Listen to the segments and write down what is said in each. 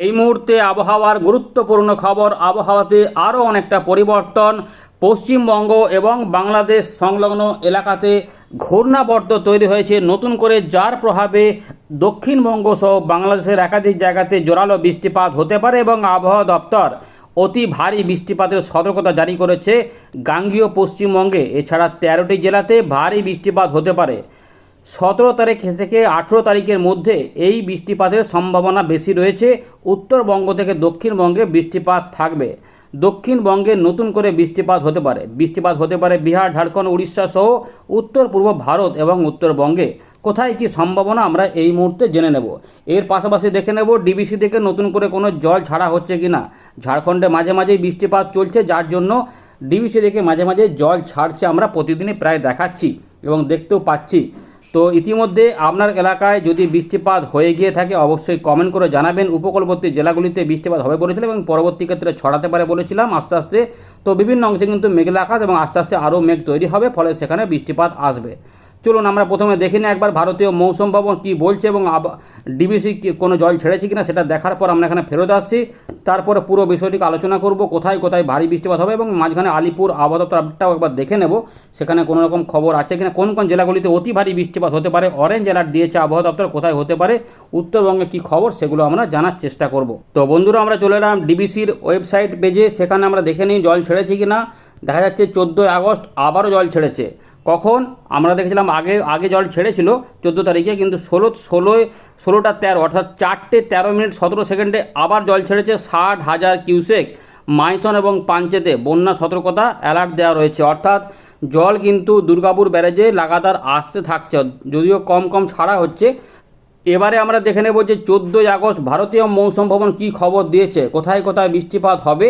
এই মুহূর্তে আবহাওয়ার গুরুত্বপূর্ণ খবর, আবহাওয়াতে আরও অনেকটা পরিবর্তন। পশ্চিমবঙ্গ এবং বাংলাদেশ সংলগ্ন এলাকাতে ঘূর্ণাবর্ত তৈরি হয়েছে। নতুন করে যার প্রভাবে দক্ষিণবঙ্গ সহ বাংলাদেশের একাধিক জায়গাতে জোরালো বৃষ্টিপাত হতে পারে এবং আবহাওয়া দপ্তর অতি ভারী বৃষ্টিপাতের সতর্কতা জারি করেছে গাঙ্গীয় পশ্চিমবঙ্গে। এছাড়া তেরোটি জেলাতে ভারী বৃষ্টিপাত হতে পারে। সতেরো তারিখ থেকে আঠেরো তারিখের মধ্যে এই বৃষ্টিপাতের সম্ভাবনা বেশি রয়েছে। উত্তরবঙ্গ থেকে দক্ষিণবঙ্গে বৃষ্টিপাত থাকবে। দক্ষিণবঙ্গে নতুন করে বৃষ্টিপাত হতে পারে। বৃষ্টিপাত হতে পারে বিহার, ঝাড়খণ্ড, উড়িষ্যা সহ উত্তর পূর্ব ভারত এবং উত্তরবঙ্গে। কোথায় কি সম্ভাবনা আমরা এই মুহূর্তে জেনে নেব। এর পাশাপাশি দেখে নেব ডিবিসি থেকে নতুন করে কোনো জল ছাড়া হচ্ছে কি না ঝাড়খণ্ডে মাঝে মাঝেই বৃষ্টিপাত চলছে, যার জন্য ডিবিসি থেকে মাঝে মাঝে জল ছাড়ছে আমরা প্রতিদিনই প্রায় দেখাচ্ছি এবং দেখতেও পাচ্ছি। তো ইতিমধ্যে আপনার এলাকায় যদি বৃষ্টিপাত হয়ে গিয়ে থাকে, অবশ্যই কমেন্ট করে জানাবেন। উপকূলবর্তী জেলাগুলিতে বৃষ্টিপাত হবে বলেছিলাম এবং পরবর্তী ক্ষেত্রে ছড়াতে পারে বলেছিলাম আস্তে আস্তে। তো বিভিন্ন অংশে কিন্তু মেঘলা আকাশ এবং আস্তে আস্তে আরও মেঘ তৈরি হবে, ফলে সেখানে বৃষ্টিপাত আসবে। চলুন আমরা প্রথমে দেখে নিই একবার ভারতীয় মৌসুম ভবন কী বলছে এবং ডিবিসি কোনো জল ছেড়েছে কিনা সেটা দেখার পর আমরা এখানে ফেরত আসছি। তারপরে পুরো বিষয়টিকে আলোচনা করব, কোথায় কোথায় ভারী বৃষ্টিপাত হবে এবং মাঝখানে আলিপুর আবহাওয়া দপ্তর আপডেটটাও একবার দেখে নেব। সেখানে কোনো রকম খবর আছে কিনা, কোন কোন জেলাগুলিতে অতি ভারী বৃষ্টিপাত হতে পারে অরেঞ্জ অ্যালার্ট দিয়েছে আবহাওয়া দপ্তর কোথায় হতে পারে, উত্তরবঙ্গে কি খবর সেগুলো আমরা জানার চেষ্টা করব। তো বন্ধুরা, আমরা চলে এলাম ডিবিসির ওয়েবসাইট পেজে সেখানে আমরা দেখে নিই জল ছেড়েছে কিনা। দেখা যাচ্ছে চোদ্দোই আগস্ট আবারও জল ছেড়েছে। কখন? আমরা দেখেছিলাম আগে আগে জল ছেড়েছিল চোদ্দ তারিখে, কিন্তু ষোলো, ষোলোয়, ষোলোটা তেরো, অর্থাৎ চারটে তেরো মিনিট সতেরো সেকেন্ডে আবার জল ছেড়েছে ষাট হাজার কিউসেক। মাইথন এবং পাঞ্চেতে বন্যা সতর্কতা অ্যালার্ট দেওয়া রয়েছে। অর্থাৎ জল কিন্তু দুর্গাপুর ব্যারেজে লাগাতার আসতে থাকছে, যদিও কম কম ছাড়া হচ্ছে। এবারে আমরা দেখে নেব যে চোদ্দোই আগস্ট ভারতীয় মৌসুম ভবন কী খবর দিয়েছে, কোথায় কোথায় বৃষ্টিপাত হবে।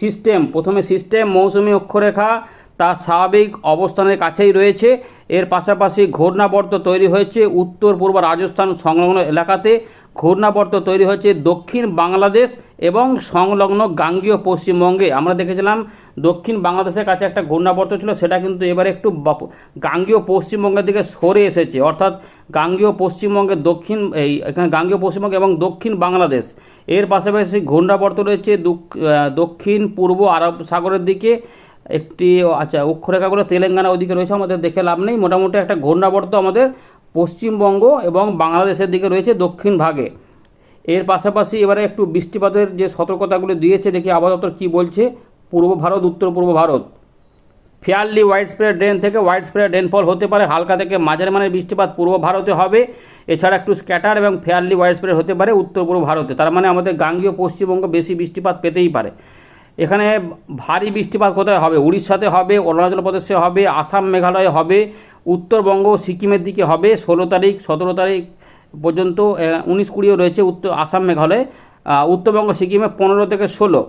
সিস্টেম, প্রথমে সিস্টেম, মৌসুমি অক্ষরেখা তার স্বাভাবিক অবস্থানের কাছেই রয়েছে। এর পাশাপাশি ঘূর্ণাবর্ত তৈরি হয়েছে উত্তর পূর্ব রাজস্থান সংলগ্ন এলাকাতে। ঘূর্ণাবর্ত তৈরি হয়েছে দক্ষিণ বাংলাদেশ এবং সংলগ্ন গাঙ্গীয় পশ্চিমবঙ্গে। আমরা দেখেছিলাম দক্ষিণ বাংলাদেশের কাছে একটা ঘূর্ণাবর্ত ছিল, সেটা কিন্তু এবারে একটু গাঙ্গীয় পশ্চিমবঙ্গের দিকে সরে এসেছে। অর্থাৎ গাঙ্গীয় পশ্চিমবঙ্গের দক্ষিণ এই এখানে গাঙ্গীয় পশ্চিমবঙ্গ এবং দক্ষিণ বাংলাদেশ। এর পাশাপাশি ঘূর্ণাবর্ত রয়েছে দুক- দক্ষিণ পূর্ব আরব সাগরের দিকে। একটি আচ্ছা অক্ষরেখাগুলো তেলেঙ্গানা ওদিকে রয়েছে, আমাদের দেখে লাভ নেই। মোটামুটি একটা ঘূর্ণাবর্ত আমাদের পশ্চিমবঙ্গ এবং বাংলাদেশের দিকে রয়েছে দক্ষিণ ভাগে। এর পাশাপাশি এবারে একটু বৃষ্টিপাতের যে সতর্কতাগুলো দিয়েছে, দেখি আবহাওয়া দপ্তর কী বলছে। পূর্ব ভারত, উত্তর পূর্ব Bharat. Fairly widespread rain থেকে হোয়াইট স্প্রেড রেনফল হতে পারে। হালকা থেকে মাঝারি মানের বৃষ্টিপাত পূর্ব ভারতে হবে। এছাড়া একটু স্ক্যাটার এবং ফেয়ারলি হোয়াইট স্প্রেড হতে পারে উত্তর পূর্ব ভারতে। তার মানে আমাদের গাঙ্গীয় পশ্চিমবঙ্গ বেশি বৃষ্টিপাত পেতেই পারে। এখানে ভারী বৃষ্টিপাত কোথায় হবে? উড়িষ্যাতে হবে, অরুণাচল প্রদেশে হবে, আসাম, মেঘালয়ে হবে, উত্তরবঙ্গ, সিকিমের দিকে হবে, ষোলো তারিখ, সতেরো তারিখ পর্যন্ত উনিশ কুড়িও রয়েছে উত্তর, আসাম, মেঘালয়ে উত্তরবঙ্গ, সিকিমে পনেরো থেকে ষোলো।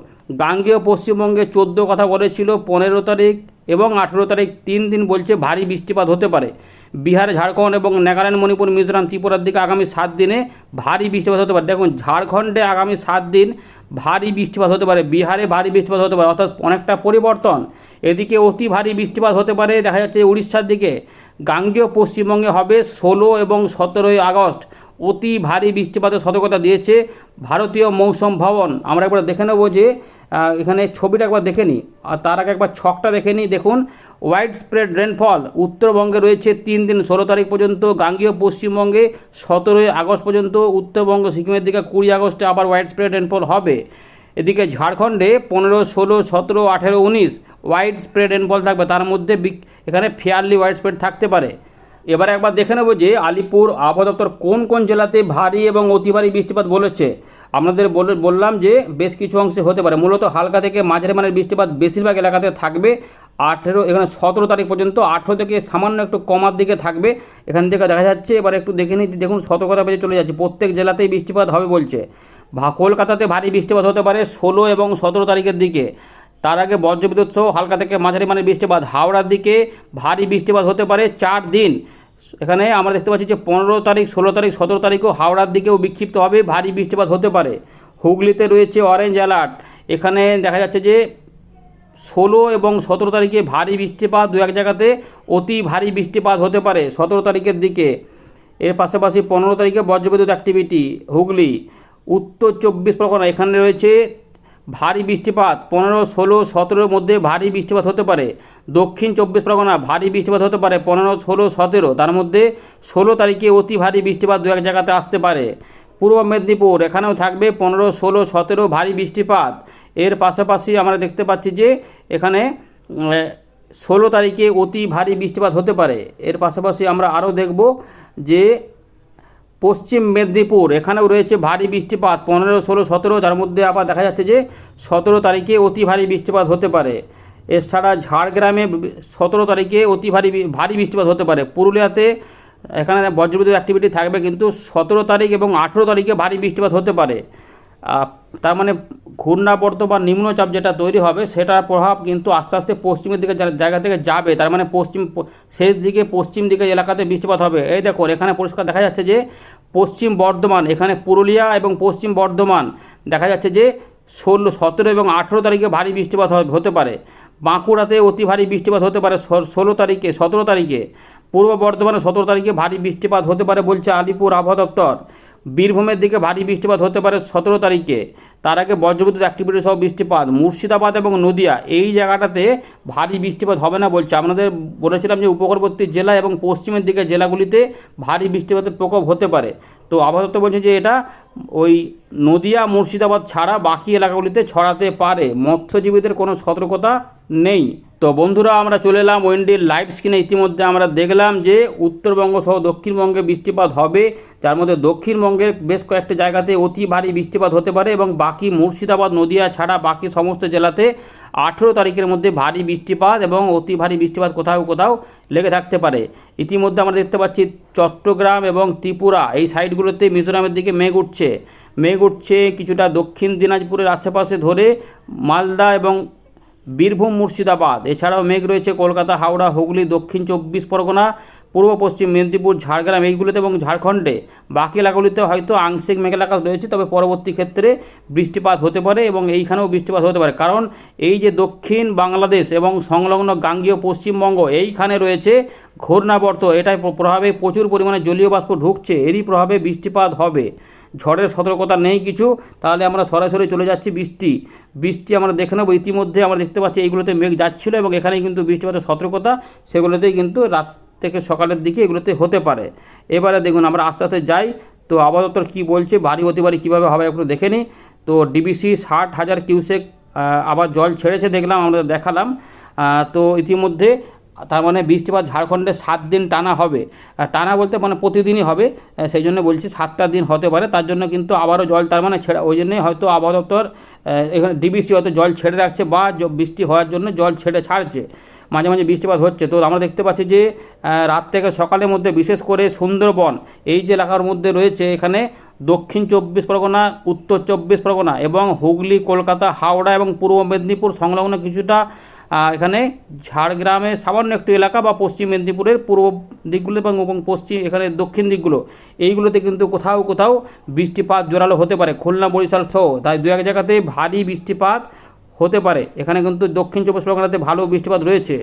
গাঙ্গেয় পশ্চিমবঙ্গে চোদ্দ কথা বলেছিল, পনেরো তারিখ এবং আঠেরো তারিখ, তিন দিন বলছে ভারী বৃষ্টিপাত হতে পারে। বিহার, ঝাড়খণ্ড এবং নাগাল্যান্ড, মণিপুর, মিজোরাম, ত্রিপুরার দিকে আগামী সাত দিনে ভারী বৃষ্টিপাত হতে পারে। দেখুন, ঝাড়খণ্ডে আগামী সাত দিন ভারী বৃষ্টিপাত হতে পারে। বিহারে ভারী বৃষ্টিপাত হতে পারে, অর্থাৎ অনেকটা পরিবর্তন। এদিকে অতি ভারী বৃষ্টিপাত হতে পারে, দেখা যাচ্ছে উড়িষ্যার দিকে। গাঙ্গেয় পশ্চিমবঙ্গে হবে ষোলো এবং সতেরোই আগস্ট। অতি ভারী বৃষ্টিপাতের সতর্কতা দিয়েছে ভারতীয় মৌসুম ভবন। আমরা একবার দেখে নেব যে এখানে ছবিটা একবার দেখে নিই। আর তার আগে একবার ছকটা দেখে নিই। দেখুন হোয়াইট স্প্রেড রেনফল উত্তরবঙ্গে রয়েছে তিন দিন ষোলো তারিখ পর্যন্ত, গাঙ্গীয় পশ্চিমবঙ্গে সতেরোই আগস্ট পর্যন্ত, উত্তরবঙ্গ সিকিমের দিকে কুড়ি আগস্টে আবার হোয়াইট স্প্রেড রেনফল হবে। এদিকে ঝাড়খণ্ডে পনেরো, ষোলো, সতেরো, আঠেরো, উনিশ হোয়াইট স্প্রেড রেনফল থাকবে। তার মধ্যে এখানে ফেয়ারলি হোয়াইট স্প্রেড থাকতে পারে। এবারে একবার দেখে নেব যে আলিপুর আবহাওয়া দপ্তর কোন কোন জেলাতে ভারী এবং অতি ভারী বৃষ্টিপাত বলেছে। আপনাদের বলে- বললাম যে বেশ কিছু অংশে হতে পারে। মূলত হালকা থেকে মাঝারি মানের বৃষ্টিপাত বেশিরভাগ এলাকাতে থাকবে। আঠেরো, এখানে সতেরো তারিখ পর্যন্ত আঠেরো থেকে সামান্য একটু কমার দিকে থাকবে। এখান থেকে দেখা যাচ্ছে, এবার একটু দেখে নিই, দেখুন সতর্কতা পেয়ে চলে যাচ্ছে। প্রত্যেক জেলাতেই বৃষ্টিপাত হবে বলছে। ভা, কলকাতাতে ভারী বৃষ্টিপাত হতে পারে ষোলো এবং সতেরো তারিখের দিকে। তার আগে বজ্রবিদ্যুৎ সহ হালকা থেকে মাঝারি মানের বৃষ্টিপাত। হাওড়ার দিকে ভারী বৃষ্টিপাত হতে পারে চার দিন। এখানে আমরা দেখতে পাচ্ছি যে পনেরো তারিখ, ষোলো তারিখ, সতেরো তারিখও হাওড়ার দিকেও বিক্ষিপ্তভাবে ভারী বৃষ্টিপাত হতে পারে। হুগলিতে রয়েছে অরেঞ্জ অ্যালার্ট এখানে দেখা যাচ্ছে যে ষোলো এবং সতেরো তারিখে ভারী বৃষ্টিপাত দু এক জায়গাতে অতি ভারী বৃষ্টিপাত হতে পারে সতেরো তারিখের দিকে। এর পাশাপাশি পনেরো তারিখে বজ্রবিদ্যুৎ অ্যাক্টিভিটি হুগলি। উত্তর চব্বিশ পরগনা, এখানে রয়েছে ভারী বৃষ্টিপাত। পনেরো, ষোলো, সতেরোর মধ্যে ভারী বৃষ্টিপাত হতে পারে। দক্ষিণ চব্বিশ পরগনা, ভারী বৃষ্টিপাত হতে পারে পনেরো, ষোলো, সতেরো। তার মধ্যে ষোলো তারিখে অতি ভারী বৃষ্টিপাত দু এক জায়গাতে আসতে পারে। পূর্ব মেদিনীপুর, এখানেও থাকবে পনেরো, ষোলো, সতেরো ভারী বৃষ্টিপাত। এর পাশাপাশি আমরা দেখতে পাচ্ছি যে এখানে ষোলো তারিখে অতি ভারী বৃষ্টিপাত হতে পারে। এর পাশাপাশি আমরা আরও দেখব যে পশ্চিম মেদিনীপুর, এখানেও রয়েছে ভারী বৃষ্টিপাত, পনেরো, ষোলো, সতেরো। যার মধ্যে আবার দেখা যাচ্ছে যে সতেরো তারিখে অতি ভারী বৃষ্টিপাত হতে পারে। এছাড়া ঝাড়গ্রামে সতেরো তারিখে অতি ভারী ভারী বৃষ্টিপাত হতে পারে। পুরুলিয়াতে এখানে বজ্রবিদ্যুৎ অ্যাক্টিভিটি থাকবে কিন্তু সতেরো তারিখ এবং আঠেরো তারিখে ভারী বৃষ্টিপাত হতে পারে। তার মানে ঘূর্ণাবর্ত বা নিম্নচাপ যেটা তৈরি হবে, সেটার প্রভাব কিন্তু আস্তে আস্তে পশ্চিমের দিকে জায়গা থেকে যাবে। তার মানে পশ্চিম শেষ দিকে পশ্চিম দিকে এলাকাতে বৃষ্টিপাত হবে। এই দেখো, এখানে পরিষ্কার দেখা যাচ্ছে যে পশ্চিম বর্ধমান, এখানে পুরুলিয়া এবং পশ্চিম বর্ধমান দেখা যাচ্ছে যে ষোলো, সতেরো এবং আঠেরো তারিখে ভারী বৃষ্টিপাত হতে পারে। বাঁকুড়াতে অতি ভারী বৃষ্টিপাত হতে পারে ষোলো তারিখে, সতেরো তারিখে। পূর্ব বর্ধমানে সতেরো তারিখে ভারী বৃষ্টিপাত হতে পারে বলছে আলিপুর আবহাওয়া দপ্তর। বীরভূমের দিকে ভারী বৃষ্টিপাত হতে পারে সতেরো তারিখে। তার আগে বজ্রবিদ্যুৎ অ্যাক্টিভিটি সহ বৃষ্টিপাত। মুর্শিদাবাদ এবং নদিয়া এই জায়গাটাতে ভারী বৃষ্টিপাত হবে না বলছে। আপনাদের বলেছিলাম যে উপকূলবর্তী জেলা এবং পশ্চিমের দিকে জেলাগুলিতে ভারী বৃষ্টিপাতের প্রকোপ হতে পারে। তো আবহাওয়া দপ্তর বলছে যে এটা ওই নদিয়া মুর্শিদাবাদ ছাড়া বাকি এলাকাগুলিতে ছড়াতে পারে। মৎস্যজীবীদের কোনো সতর্কতা নেই। তো বন্ধুরা, আমরা চলে এলাম ওয়েন্ডির লাইভ স্ক্রিনে। ইতিমধ্যে আমরা দেখলাম যে উত্তরবঙ্গ সহ দক্ষিণবঙ্গে বৃষ্টিপাত হবে। যার মধ্যে দক্ষিণবঙ্গের বেশ কয়েকটি জায়গাতে অতি ভারী বৃষ্টিপাত হতে পারে এবং বাকি মুর্শিদাবাদ, নদিয়া ছাড়া বাকি সমস্ত জেলাতে আঠেরো তারিখের মধ্যে ভারী বৃষ্টিপাত এবং অতি ভারী বৃষ্টিপাত কোথাও কোথাও লেগে থাকতে পারে। ইতিমধ্যে আমরা দেখতে পাচ্ছি চট্টগ্রাম এবং ত্রিপুরা, এই সাইডগুলোতে মিজোরামের দিকে মেঘ উঠছে। মেঘ উঠছে কিছুটা দক্ষিণ দিনাজপুরের আশেপাশে ধরে মালদা এবং বীরভূম, মুর্শিদাবাদ। এছাড়াও মেঘ রয়েছে কলকাতা, হাওড়া, হুগলি, দক্ষিণ চব্বিশ পরগনা, পূর্ব পশ্চিম মেদিনীপুর, ঝাড়গ্রাম এইগুলোতে এবং ঝাড়খণ্ডে। বাকি এলাকাগুলিতে হয়তো আংশিক মেঘ এলাকা রয়েছে, তবে পরবর্তী ক্ষেত্রে বৃষ্টিপাত হতে পারে এবং এইখানেও বৃষ্টিপাত হতে পারে। কারণ এই যে দক্ষিণ বাংলাদেশ এবং সংলগ্ন গাঙ্গীয় পশ্চিমবঙ্গ, এইখানে রয়েছে ঘূর্ণাবর্ত এটার প্রভাবে প্রচুর পরিমাণে জলীয় বাষ্প ঢুকছে, এরই প্রভাবে বৃষ্টিপাত হবে। ঝড়ের সতর্কতা নেই কিছু, তাহলে আমরা সরাসরি চলে যাচ্ছি বৃষ্টি। বৃষ্টি আমরা দেখে নেব, ইতিমধ্যে আমরা দেখতে পাচ্ছি এইগুলোতে মেঘ যাচ্ছিল এবং এখানেই কিন্তু বৃষ্টিপাতের সতর্কতা, সেগুলোতেই কিন্তু রাত থেকে সকালের দিকে এগুলোতে হতে পারে। এবারে দেখুন, আমরা আস্তে আস্তে যাই। তো আবহাওয়া কী বলছে, ভারী ভারী কীভাবে হবে একটু দেখে নিই তো ডিবিসি ষাট হাজার কিউসেক আবার জল ছেড়েছে দেখলাম, আমরা দেখালাম। তো ইতিমধ্যে তার মানে বৃষ্টিপাত ঝাড়খণ্ডে সাত দিন টানা হবে। টানা বলতে মানে প্রতিদিনই হবে। সেই জন্য বলছি সাতটা দিন হতে পারে। তার জন্য কিন্তু আবারও জল তার মানে ছেড়ে ওই জন্যই হয়তো আবহাওয়া এখানে ডিবিসি হয়তো জল ছেড়ে রাখছে বা বৃষ্টি হওয়ার জন্য জল ছেড়ে ছাড়ছে। মাঝে মাঝে বৃষ্টিপাত হচ্ছে। তো আমরা দেখতে পাচ্ছি যে রাত থেকে সকালের মধ্যে বিশেষ করে সুন্দরবন, এই যে এলাকার মধ্যে রয়েছে এখানে দক্ষিণ চব্বিশ পরগনা, উত্তর চব্বিশ পরগনা এবং হুগলি, কলকাতা, হাওড়া এবং পূর্ব মেদিনীপুর সংলগ্ন কিছুটা এখানে ঝাড়গ্রামে সামান্য একটু এলাকা বা পশ্চিম মেদিনীপুরের পূর্ব দিকগুলো এবং পশ্চিম এখানে দক্ষিণ দিকগুলো, এইগুলোতে কিন্তু কোথাও কোথাও বৃষ্টিপাত জোরালো হতে পারে, খুলনা, বরিশাল সহ। তাই দু এক জায়গাতে ভারী বৃষ্টিপাত হতে পারে। এখানে কিন্তু দক্ষিণ চব্বিশ পরগনাতে ভালো বৃষ্টিপাত রয়েছে।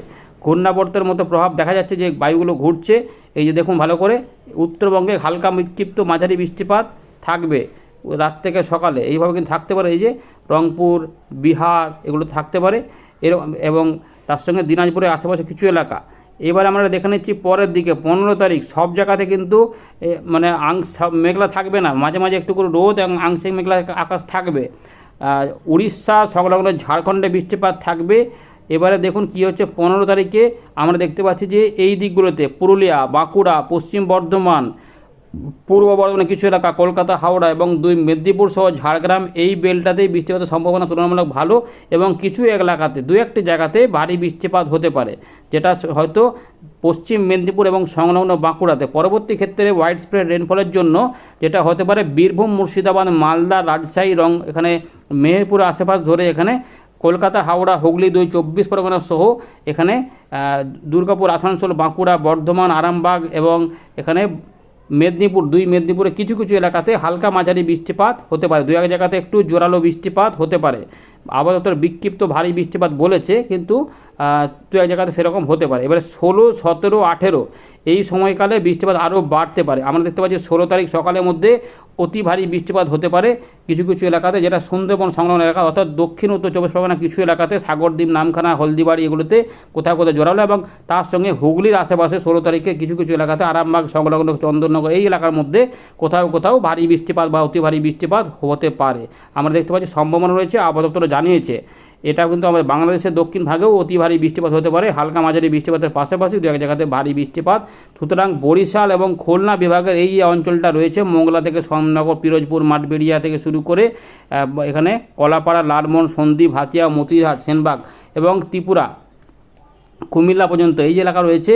ঘূর্ণাবর্তের মতো প্রভাব দেখা যাচ্ছে যে বায়ুগুলো ঘুরছে। এই যে দেখুন ভালো করে, উত্তরবঙ্গে হালকা বিক্ষিপ্ত মাঝারি বৃষ্টিপাত থাকবে রাত থেকে সকালে। এইভাবে কিন্তু থাকতে পারে, এই যে রংপুর, বিহার, এগুলো থাকতে পারে। এরকম, এবং তার সঙ্গে দিনাজপুরের আশেপাশে কিছু এলাকা। এবার আমরা দেখে নিচ্ছি পরের দিকে, পনেরো তারিখ, সব জায়গাতে কিন্তু মানে আংশ মেঘলা থাকবে না। মাঝে মাঝে একটু করে রোদ এবং আংশিক মেঘলা আকাশ থাকবে। উড়িষ্যা, সংলগ্ন ঝাড়খণ্ডে বৃষ্টিপাত থাকবে। এবারে দেখুন কি হচ্ছে পনেরো তারিখে, আমরা দেখতে পাচ্ছি যে এই দিকগুলোতে, পুরুলিয়া, বাঁকুড়া, পশ্চিম বর্ধমান পূর্ব বর্ধমানের কিছু এলাকা, কলকাতা, হাওড়া এবং দুই মেদিনীপুর সহ ঝাড়গ্রাম, এই বেলটাতেই বৃষ্টিপাতের সম্ভাবনা তুলনামূলক ভালো এবং কিছু এলাকাতে, দু একটি জায়গাতে ভারী বৃষ্টিপাত হতে পারে, যেটা হয়তো পশ্চিম মেদিনীপুর এবং সংলগ্ন বাঁকুড়াতে। পরবর্তী ক্ষেত্রে হোয়াইট স্প্রেড রেনফলের জন্য যেটা হতে পারে বীরভূম, মুর্শিদাবাদ, মালদা, রাজশাহী, রং, এখানে মেহেরপুর আশেপাশ ধরে এখানে কলকাতা, হাওড়া, হুগলি, দুই চব্বিশ পরগনা সহ এখানে দুর্গাপুর, আসানসোল, বাঁকুড়া, বর্ধমান, আরামবাগ এবং এখানে মেদিনীপুর দুই, মেদিনীপুরে কিছু কিছু এলাকাতে হালকা মাঝারি বৃষ্টিপাত হতে পারে। দু এক জায়গাতে একটু জোরালো বৃষ্টিপাত হতে পারে। আবহাওয়া বিক্ষিপ্ত ভারী বৃষ্টিপাত বলেছে, কিন্তু দু এক জায়গাতে সেরকম হতে পারে। এবারে ষোলো, সতেরো, আঠেরো এই সময়কালে বৃষ্টিপাত আরও বাড়তে পারে। আমরা দেখতে পাচ্ছি ষোলো তারিখ সকালের মধ্যে অতি ভারী বৃষ্টিপাত হতে পারে কিছু কিছু এলাকাতে, যেটা সুন্দরবন সংলগ্ন এলাকা, অর্থাৎ দক্ষিণ উত্তর চব্বিশ পরগনা কিছু এলাকাতে, সাগরদ্বীপ, নামখানা, হলদিবাড়ি এগুলোতে কোথাও কোথাও জোরালো এবং তার সঙ্গে হুগলির আশেপাশে ষোলো তারিখে কিছু কিছু এলাকাতে আরামবাগ, সংলগ্ন চন্দননগর এই এলাকার মধ্যে কোথাও কোথাও ভারী বৃষ্টিপাত বা অতি ভারী বৃষ্টিপাত হতে পারে। আমরা দেখতে পাচ্ছি সম্ভাবনা রয়েছে, আবহাওয়া দপ্তর জানিয়েছে এটা কিন্তু আমাদের বাংলাদেশের দক্ষিণ ভাগেও অতি ভারী বৃষ্টিপাত হতে পারে। হালকা মাঝারি বৃষ্টিপাতের পাশাপাশি দু এক জায়গাতে ভারী বৃষ্টিপাত। সুতরাং বরিশাল এবং খুলনা বিভাগের এই অঞ্চলটা রয়েছে, মোংলা থেকে সোমনগর পিরোজপুর, মাঠবেড়িয়া থেকে শুরু করে এখানে কলাপাড়া, লালমোহন, সন্দ্বীপ, হাতিয়া মতিরহাট সেনবাগ এবং ত্রিপুরা, কুমিল্লা পর্যন্ত এই যে এলাকা রয়েছে,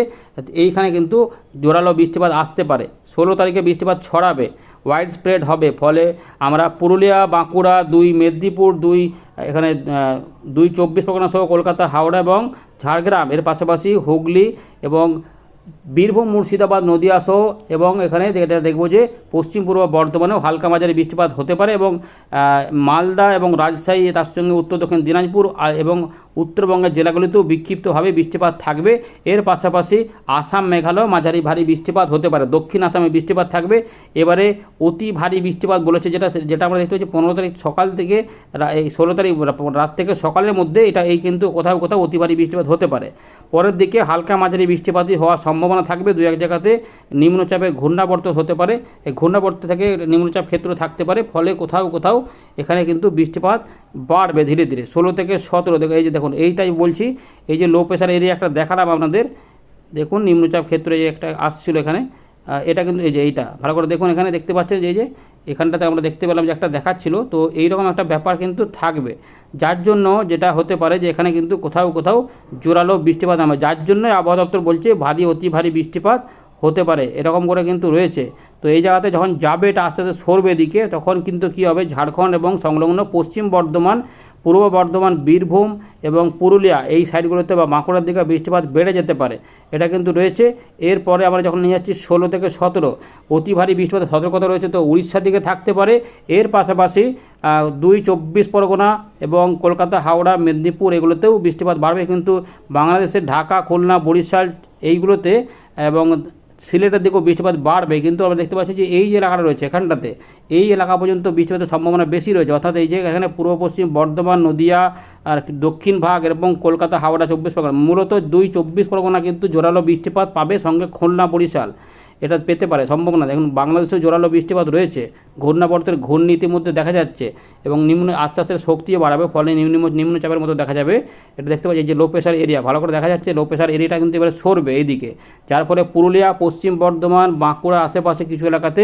এইখানে কিন্তু জোরালো বৃষ্টিপাত আসতে পারে। ষোলো তারিখে বৃষ্টিপাত ছড়াবে ওয়াইড স্প্রেড হবে। ফলে আমরা পুরুলিয়া, বাঁকুড়া, দুই, মেদিনীপুর, দুই এখানে দুই চব্বিশ পরগনা সহ কলকাতা, হাওড়া এবং ঝাড়গ্রাম। এর পাশাপাশি হুগলি এবং বীরভূম, মুর্শিদাবাদ, নদিয়া সহ এবং এখানে যেটা দেখব যে পশ্চিম পূর্ব বর্ধমানেও হালকা মাঝারি বৃষ্টিপাত হতে পারে এবং মালদা এবং রাজশাহী, তার সঙ্গে উত্তর, দক্ষিণ দিনাজপুর এবং উত্তরবঙ্গের জেলাগুলিতেও বিক্ষিপ্তভাবে বৃষ্টিপাত থাকবে। এর পাশাপাশি আসাম, মেঘালয়, মাঝারি ভারী বৃষ্টিপাত হতে পারে। দক্ষিণ আসামে বৃষ্টিপাত থাকবে। এবারে অতি ভারী বৃষ্টিপাত বলেছে যেটা যেটা আমরা দেখতে পাচ্ছি পনেরো তারিখ সকাল থেকে এই ষোলো তারিখ রাত থেকে সকালের মধ্যে এটা এই কিন্তু কোথাও কোথাও অতি ভারী বৃষ্টিপাত হতে পারে। পরের দিকে হালকা মাঝারি বৃষ্টিপাতই হওয়ার সম্ভাবনা থাকবে। দু এক জায়গাতে নিম্নচাপের ঘূর্ণাবর্ত হতে পারে। এই ঘূর্ণাবর্ত থেকে নিম্নচাপ ক্ষেত্র থাকতে পারে। ফলে কোথাও কোথাও এখানে কিন্তু বৃষ্টিপাত বাড়বে ধীরে ধীরে, ষোলো থেকে সতেরো দেখো, এই যে দেখুন, এইটাই বলছি, এই যে লো প্রেশার এরিয়া একটা দেখালাম আপনাদের, দেখুন নিম্নচাপ ক্ষেত্রে এই একটা আসছিল এখানে এটা কিন্তু এই যে এইটা, ভালো করে দেখুন এখানে দেখতে পাচ্ছেন যে এই যে এখানটাতে আমরা দেখতে পেলাম যে একটা দেখাচ্ছিল, তো এইরকম একটা ব্যাপার কিন্তু থাকবে, যার জন্য যেটা হতে পারে যে এখানে কিন্তু কোথাও কোথাও জোরালো বৃষ্টিপাত নামে, যার জন্যই আবহাওয়া দপ্তর বলছে ভারী, অতি ভারী বৃষ্টিপাত হতে পারে, এরকম করে কিন্তু রয়েছে তো এই জায়গাতে যখন যাবে এটা আস্তে আস্তে সরবে দিকে তখন কিন্তু কী হবে? ঝাড়খণ্ড এবং সংলগ্ন পশ্চিম বর্ধমান, পূর্ব বর্ধমান, বীরভূম এবং পুরুলিয়া এই সাইডগুলোতে বা বাঁকুড়ার দিকে বৃষ্টিপাত বেড়ে যেতে পারে। এটা কিন্তু রয়েছে। এরপরে আমরা যখন নিয়ে যাচ্ছি ষোলো থেকে সতেরো, অতি ভারী বৃষ্টিপাতের সতর্কতা রয়েছে তো উড়িষ্যার দিকে থাকতে পারে। এর পাশাপাশি দুই চব্বিশ পরগনা এবং কলকাতা, হাওড়া, মেদিনীপুর এগুলোতেও বৃষ্টিপাত বাড়বে। কিন্তু বাংলাদেশের ঢাকা, খুলনা, বরিশাল এইগুলোতে এবং সিলেটের দিকেও বৃষ্টিপাত বাড়বে, কিন্তু আমরা দেখতে পাচ্ছি যে এই যে এলাকাটা রয়েছে এখানটাতে, এই এলাকা পর্যন্ত বৃষ্টিপাতের সম্ভাবনা বেশি রয়েছে। অর্থাৎ এই যে এখানে পূর্ব, পশ্চিম, বর্ধমান, নদিয়া আর দক্ষিণ ভাগ এবং কলকাতা, হাওড়া, চব্বিশ পরগনা, মূলত দুই চব্বিশ পরগনা কিন্তু জোরালো বৃষ্টিপাত পাবে সঙ্গে খুলনা, বরিশাল। এটা পেতে পারে সম্ভাবনা দেখুন, বাংলাদেশেও জোরালো বৃষ্টিপাত রয়েছে, ঘূর্ণাবর্তের ঘূর্ণি ইতিমধ্যে দেখা যাচ্ছে এবং নিম্ন আস্তে আস্তে শক্তিও বাড়াবে, ফলে নিম্ন নিম্নচাপের মতো দেখা যাবে। এটা দেখতে পাচ্ছি যে লো প্রেশার এরিয়া ভালো করে দেখা যাচ্ছে লো প্রেশার এরিয়াটা কিন্তু এবারে সরবে এইদিকে। যার ফলে পুরুলিয়া, পশ্চিম বর্ধমান, বাঁকুড়া আশেপাশে কিছু এলাকাতে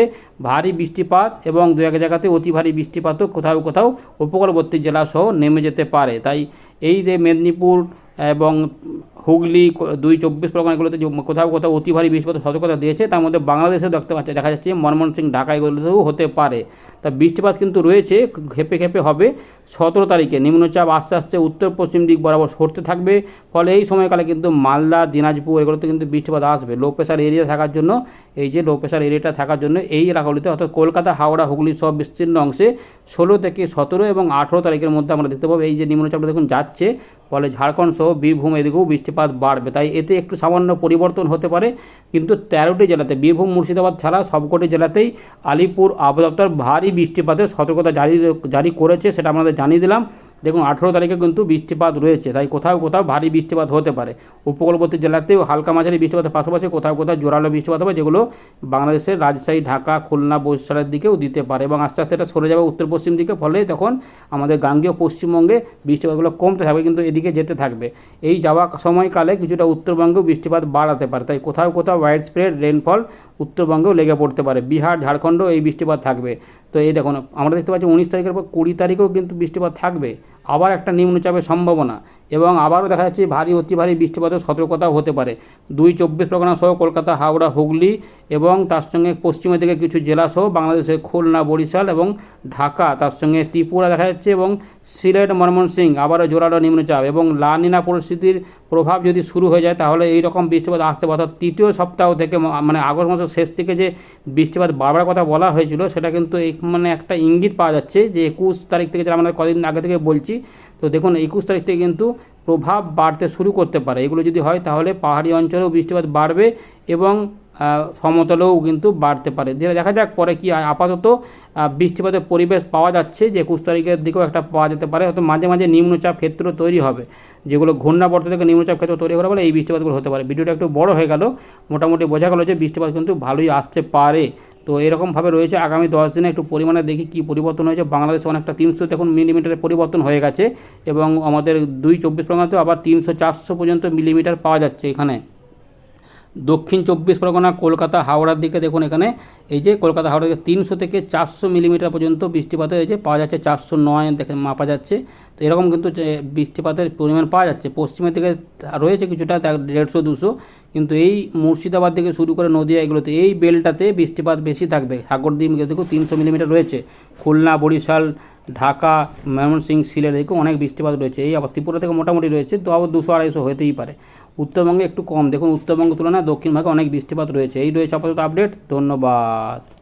ভারী বৃষ্টিপাত এবং দু এক জায়গাতে অতি ভারী বৃষ্টিপাতও কোথাও কোথাও উপকূলবর্তী জেলা সহ নেমে যেতে পারে। তাই এই যে মেদিনীপুর এবং হুগলি, দুই চব্বিশ পরগনা এগুলোতে কোথাও কোথাও অতি ভারী বৃষ্টিপাতের সতর্কতা দিয়েছে। তার মধ্যে বাংলাদেশেও দেখতে পাচ্ছে, দেখা যাচ্ছে মনমোহন সিং ঢাকা এগুলোতেও হতে পারে। তা বৃষ্টিপাত কিন্তু রয়েছে খেপে খেপে হবে সতেরো তারিখে। নিম্নচাপ আস্তে আস্তে উত্তর পশ্চিম দিক বরাবর সরতে থাকবে, ফলে এই সময়কালে কিন্তু মালদা, দিনাজপুর এগুলোতে কিন্তু বৃষ্টিপাত আসবে। লো প্রেশার এরিয়া থাকার জন্য, এই যে লো প্রেশার এরিয়াটা থাকার জন্য এই এলাকাগুলিতে অর্থাৎ কলকাতা, হাওড়া, হুগলি সব বিস্তীর্ণ অংশে ষোলো থেকে সতেরো এবং আঠেরো তারিখের মধ্যে আমরা দেখতে পাবো। এই যে নিম্নচাপটা দেখুন যাচ্ছে, ফলে ঝাড়খণ্ড সহ বীরভূম এদিকেও বৃষ্টিপাত বাড়বে। তাই এতে একটু সামান্য পরিবর্তন হতে পারে। কিন্তু তেরোটি জেলাতে, বীরভূম, মুর্শিদাবাদ ছাড়া সবকটি জেলাতেই আলিপুর আবহাওয়া দপ্তর ভারী বৃষ্টিপাতের সতর্কতা জারি জারি করেছে সেটা আমাদের জানিয়ে দিলাম। দেখুন, আঠেরো তারিখে কিন্তু বৃষ্টিপাত রয়েছে, তাই কোথাও কোথাও ভারী বৃষ্টিপাত হতে পারে। উপকূলবর্তী জেলাতেও হালকা মাঝারি বৃষ্টিপাতের পাশাপাশি কোথাও কোথাও জোরালো বৃষ্টিপাত হবে, যেগুলো বাংলাদেশের রাজশাহী, ঢাকা, খুলনা, বরিশালের দিকেও দিতে পারে এবং আস্তে আস্তে এটা সরে যাবে উত্তর পশ্চিম দিকে, ফলে তখন আমাদের গাঙ্গীয় পশ্চিমবঙ্গে বৃষ্টিপাতগুলো কমতে থাকবে, কিন্তু এদিকে যেতে থাকবে। এই যাওয়া সময়কালে কিছুটা উত্তরবঙ্গেও বৃষ্টিপাত বাড়াতে পারে, তাই কোথাও কোথাও ওয়াইড স্প্রেড রেনফল উত্তরবঙ্গেও লেগে পড়তে পারে। বিহার, ঝাড়খণ্ডও এই বৃষ্টিপাত থাকবে। তো এই দেখুন, আমরা দেখতে পাচ্ছি উনিশ তারিখের পর কুড়ি তারিখেও কিন্তু বৃষ্টিপাত থাকবে। আবার একটা নিম্নচাপের সম্ভাবনা। এবং আবারও দেখা যাচ্ছে ভারী, অতি ভারী বৃষ্টিপাতের সতর্কতাও হতে পারে। দুই চব্বিশ পরগনা সহ কলকাতা, হাওড়া, হুগলি এবং তার সঙ্গে পশ্চিমের দিকে কিছু জেলা সহ বাংলাদেশের খুলনা, বরিশাল এবং ঢাকা, তার সঙ্গে ত্রিপুরা দেখা যাচ্ছে এবং সিলেট, ময়মনসিংহ আবারও জোরালো নিম্নচাপ এবং লানিনা পরিস্থিতির প্রভাব যদি শুরু হয়ে যায় তাহলে এই রকম বৃষ্টিপাত আসতে পারে। অর্থাৎ তৃতীয় সপ্তাহ থেকে মানে আগস্ট মাসের শেষ থেকে যে বৃষ্টিপাত বাড়বার কথা বলা হয়েছিল সেটা কিন্তু মানে একটা ইঙ্গিত পাওয়া যাচ্ছে যে একুশ তারিখ থেকে যেটা আমরা কদিন আগে থেকে বলছি তো দেখুন, একুশ তারিখ থেকে কিন্তু প্রভাব বাড়তে শুরু করতে পারে। এগুলো যদি হয়, তাহলে পাহাড়ি অঞ্চলেও বৃষ্টিপাত বাড়বে এবং সমতলেও কিন্তু বাড়তে পারে। যেটা দেখা যাক পরে কি। আপাতত বৃষ্টিপাতের পরিবেশ পাওয়া যাচ্ছে যে একুশ তারিখের দিকেও একটা পাওয়া যেতে পারে। হয়তো মাঝে মাঝে নিম্নচাপ ক্ষেত্র তৈরি হবে। যেগুলো ঘূর্ণাবর্ত থেকে নিম্নচাপ ক্ষেত্র তৈরি করা বলে এই বৃষ্টিপাতগুলো হতে পারে। ভিডিওটা একটু বড় হয়ে গেল। মোটামুটি বোঝা গেল যে বৃষ্টিপাত কিন্তু ভালোই আসতে পারে। তো এরকমভাবে রয়েছে। আগামী দশ দিনে একটু পরিমাণে দেখি কি পরিবর্তন হয়েছে। বাংলাদেশে অনেকটা তিনশো এখন মিলিমিটারের পরিবর্তন হয়ে গেছে এবং আমাদের দুই চব্বিশ পরগনাতেও আবার তিনশো চারশো পর্যন্ত মিলিমিটার পাওয়া যাচ্ছে এখানে। দক্ষিণ চব্বিশ পরগনা, কলকাতা, হাওড়ার দিকে দেখুন এখানে। এই যে কলকাতা হাওড়া দিকে তিনশো থেকে চারশো মিলিমিটার পর্যন্ত বৃষ্টিপাত হয়েছে পাওয়া যাচ্ছে, চারশো নয় দেখে মাপা যাচ্ছে। তো এরকম কিন্তু বৃষ্টিপাতের পরিমাণ পাওয়া যাচ্ছে। পশ্চিমের দিকে রয়েছে কিছুটা দেড়শো, দুশো। কিন্তু এই মুর্শিদাবাদ থেকে শুরু করে নদীয়া এগুলোতে এই বেলটাতে বৃষ্টিপাত বেশি থাকবে। সাগরদ্বীপ দেখুন তিনশো মিলিমিটার রয়েছে। খুলনা, বরিশাল, ঢাকা, ময়মনসিংহ, সিলেট দেখুন অনেক বৃষ্টিপাত রয়েছে। এই আবার ত্রিপুরা থেকে মোটামুটি রয়েছে, তো আবার দুশো, আড়াইশো হতেই পারে। উত্তরবঙ্গে একটু কম। দেখুন, উত্তরবঙ্গ তুলনায় দক্ষিণ ভাগে অনেক বৃষ্টিপাত রয়েছে। এই রয়েছে আপাতত আপডেট ধন্যবাদ।